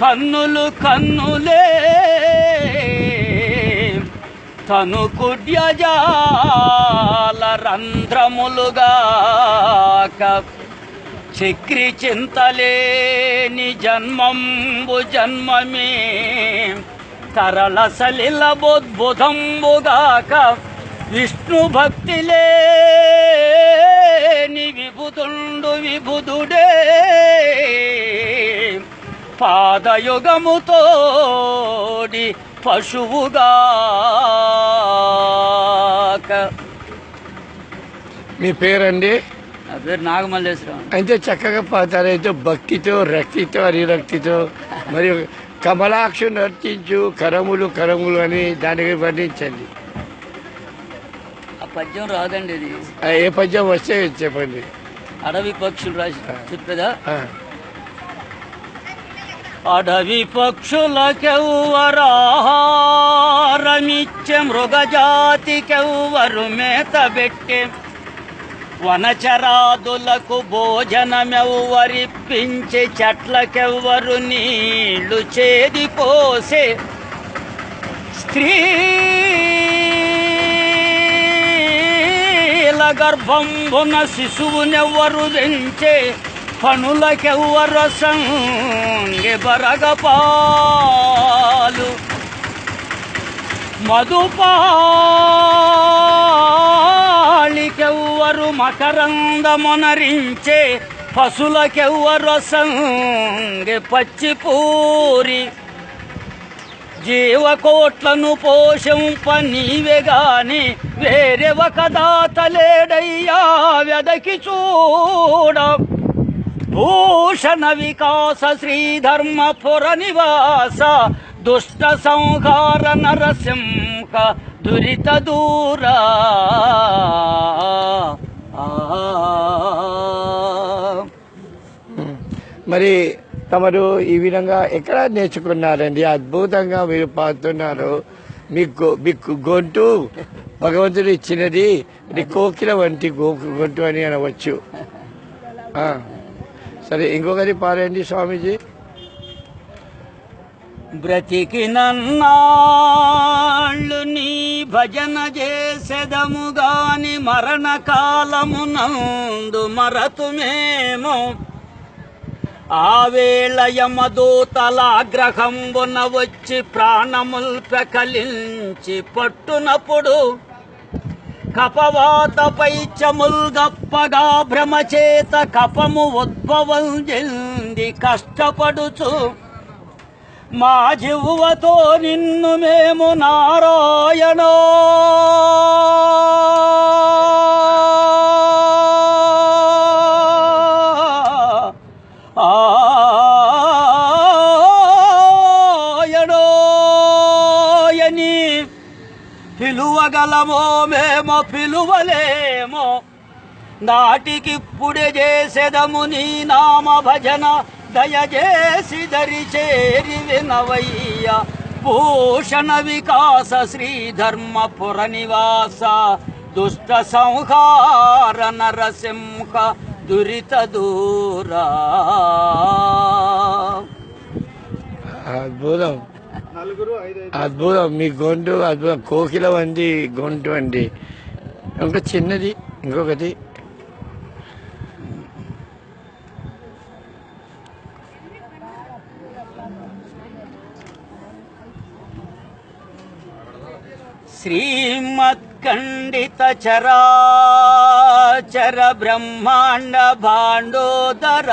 కన్నులు కన్నులే. తను కుడ్యజాల రంధ్రములుగాక చక్రి చింతలేని జన్మంబు జన్మమే. తరళ సలిల బొద్భుతంబుగాక విష్ణు భక్తి లేని విభుదుండు విభుదుడే. పాదయుగముతోడి పశువుగాక మీ పేరండి? నా పేరు నాగమల్లేశ్వరం. అయితే చక్కగా పాడతారు. అయితే భక్తితో రక్తితో హరిరక్తితో మరియు కమలాక్షు నర్తించు కరములు కరములు అని దానికి వర్ణించండి. ఆ పద్యం రాదండి ఇది. ఏ పద్యం వస్తే చెప్పండి. అడవి పక్షులు రాసి చెప్పేదా? అడవి పక్షులకెవ్వరాహారమిచ్చే మృగజాతికెవ్వరు మేతబెట్టే వనచరాదులకు భోజనమెవ్వరిప్పించి చెట్లకెవ్వరు నీళ్ళు చేది పోసే స్త్రీల గర్భంబున శిశువునెవ్వరు పెంచే పనులకెవ్వర సంగె మధుపాలికెవ్వరు మధుపాళికెవ్వరు మకరందమునరించే పశులకెవ్వర సంగె పచ్చిపూరి. జీవకోట్లను పోషంప నీవే గాని వేరే ఒక దాతలేడయ్యా వెదకి చూడ. భూషణ వికాస శ్రీధర్మపుర నివాస దుష్ట సంహార నరసింహ దురిత దూరా మరి తమరు ఈ విధంగా ఎక్కడ నేర్చుకున్నారండి? అద్భుతంగా మీరు పాడుతున్నారు. మీకు మీకు గొంతు భగవంతుడు ఇచ్చినది కోకిల వంటి గొంతు అని అనవచ్చు. ఆ. సరే ఇంకొకరి పారేయండి స్వామీజీ. బ్రతికి నన్నాళ్ళు నీ భజన చేసెదము గాని మరణ కాలమునందు మరతుమేమో. ఆవేళ యమదూతలాగ్రహంబున వచ్చి ప్రాణముల్ ప్రకలించి పట్టునప్పుడు కపవాతపై పైచముల్ గప్పగా భ్రమచేత కపము ఉద్భవం చెంది కష్టపడుచు. మా జివ్వతో నిన్ను మేము నారాయణ. పిలవగలమో మేమో పిలువలేమో. నాటికిప్పుడే చేసెదము నీ నామ భజన దయచేసి దరి చేరి వినవయ్య. భూషణ వికాస శ్రీ ధర్మపుర నివాస దుష్ట సంహార నరసింహ దురిత దూరా. అద్భుతం. అద్భుతం. మీ గొంతు అద్భుతం. కోకిల వంటి గొంతు అండి. ఇంకా చిన్నది ఇంకొకటి. శ్రీమత్ఖండిత చరాచర బ్రహ్మాండ భాండోదర.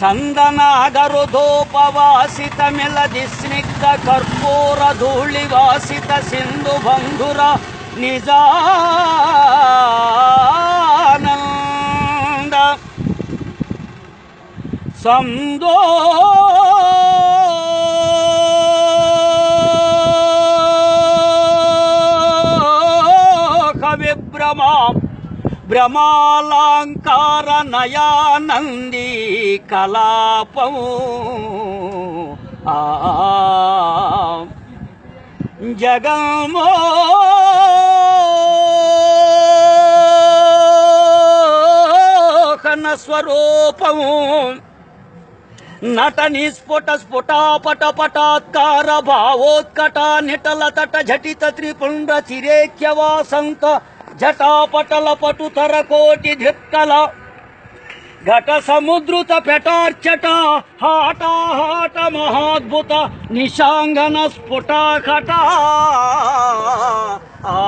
ಚಂದನಾಗರುಧೋಪವಾಸಿತ ಮೆಲದಿ ಸ್ನಿಗ್ಧ ಕರ್ಪೂರ ಧೂಳಿವಾಸಿತ ಸಿಂಧು ಬಂಧುರ ನಿಜಾನಂದ. ಸಂದೋ. ಕವಿಭ್ರಮ భ్రమాలంకార నయానంది కలాపము. జగమో. కన స్వరూపము. నట నిస్ఫుట స్ఫుటాపట పటాత్కార భావోత్కట నిటల తట ఝటిత త్రిపుండ్ర చిరేఖ్యవాసంత జటాపటల పటుతర కోటి ధిక్కల. ఘట సముద్రుత పెటార్చట హాటాహాట మహాద్భుత నిశాంగన స్ఫుటాకట. ఆ